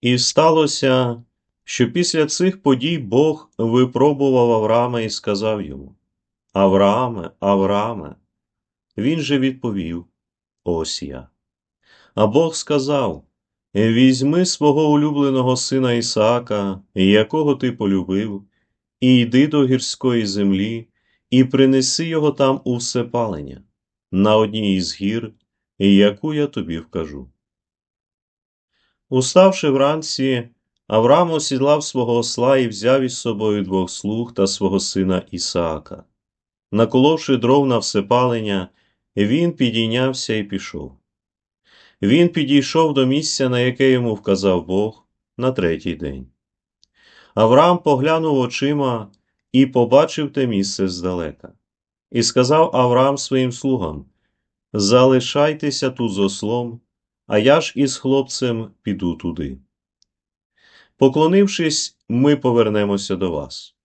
І сталося, що після цих подій Бог випробував Авраама і сказав йому: Аврааме, Аврааме. Він же відповів: Ось я. А Бог сказав: Візьми свого улюбленого сина Ісаака, якого ти полюбив, і йди до гірської землі, і принеси його там у всепалення, на одній із гір, яку я тобі вкажу. Уставши вранці, Авраам осідлав свого осла і взяв із собою двох слуг та свого сина Ісаака. Наколовши дров на всепалення, він підійнявся і пішов. Він підійшов до місця, на яке йому вказав Бог, на третій день. Авраам поглянув очима і побачив те місце здалека. І сказав Авраам своїм слугам: Залишайтеся тут з ослом, а я ж із хлопцем піду туди. Поклонившись, ми повернемося до вас.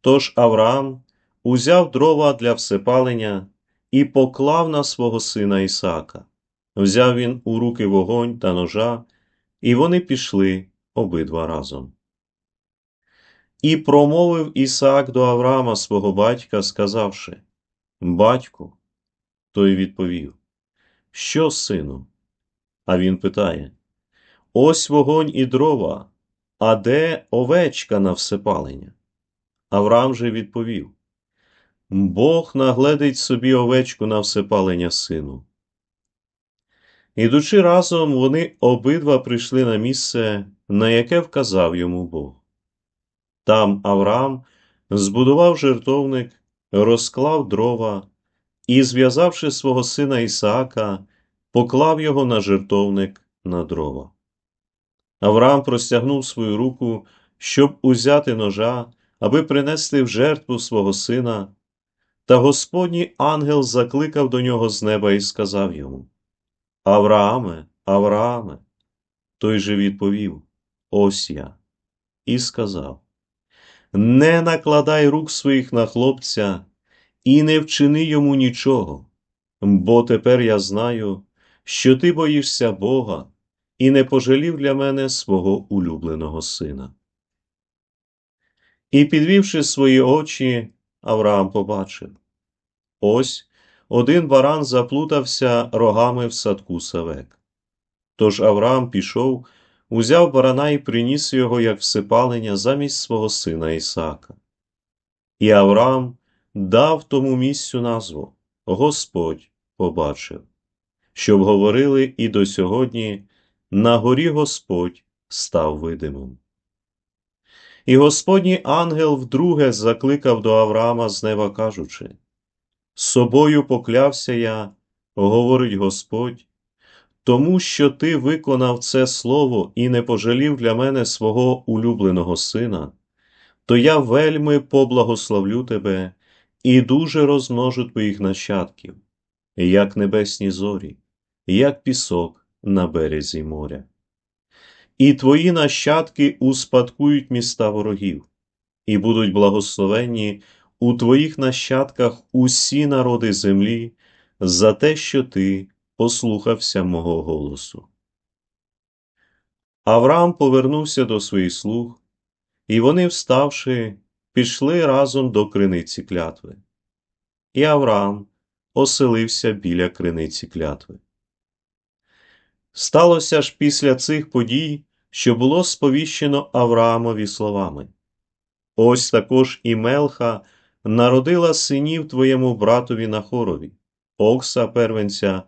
Тож Авраам узяв дрова для всепалення і поклав на свого сина Ісаака. Взяв він у руки вогонь та ножа, і вони пішли обидва разом. І промовив Ісаак до Авраама свого батька, сказавши: Батьку, той відповів: Що, сину? А він питає: Ось вогонь і дрова, а де овечка на всепалення? Авраам же відповів: Бог нагледить собі овечку на всепалення сину. Ідучи разом, вони обидва прийшли на місце, на яке вказав йому Бог. Там Авраам збудував жертовник, розклав дрова і, зв'язавши свого сина Ісаака, поклав його на жертовник на дрова. Авраам простягнув свою руку, щоб узяти ножа, аби принести в жертву свого сина. Та Господній ангел закликав до нього з неба і сказав йому: Аврааме, Аврааме. Той же відповів: Ось я. І сказав: Не накладай рук своїх на хлопця і не вчини йому нічого, бо тепер я знаю, що ти боїшся Бога і не пожалів для мене свого улюбленого сина. І, підвівши свої очі, Авраам побачив ось один баран заплутався рогами в садку савек. Тож Авраам пішов, узяв барана і приніс його як всепалення замість свого сина Ісаака. І Авраам дав тому місцю назву Господь побачив, щоб говорили і до сьогодні на горі Господь став видимим. І Господній ангел вдруге закликав до Авраама з неба, кажучи: Собою поклявся я, говорить Господь, тому що ти виконав це слово і не пожалів для мене свого улюбленого сина, то я вельми поблагословлю тебе і дуже розмножу твоїх нащадків, як небесні зорі, як пісок на березі моря. І твої нащадки успадкують міста ворогів, і будуть благословенні у твоїх нащадках усі народи землі за те, що ти послухався мого голосу. Авраам повернувся до своїх слуг, і вони, вставши, пішли разом до криниці клятви. І Авраам оселився біля криниці клятви. Сталося ж після цих подій, що було сповіщено Авраамові словами. Ось також і Мелха народила синів твоєму братові Нахорові, Окса первенця,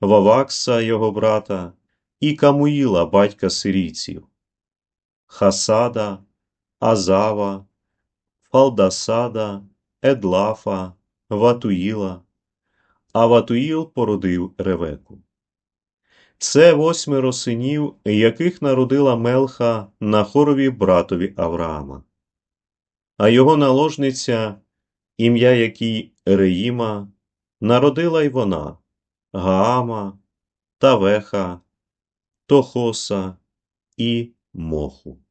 Вавакса його брата, і Камуїла, батька сирійців, Хасада, Азава, Фалдасада, Едлафа, Ватуїла, а Ватуїл породив Ревеку. Це восьмеро синів, яких народила Мелха на хорові братові Авраама, а його наложниця, ім'я якій Реїма, народила й вона Гаама, Тавеха, Тохоса і Моху.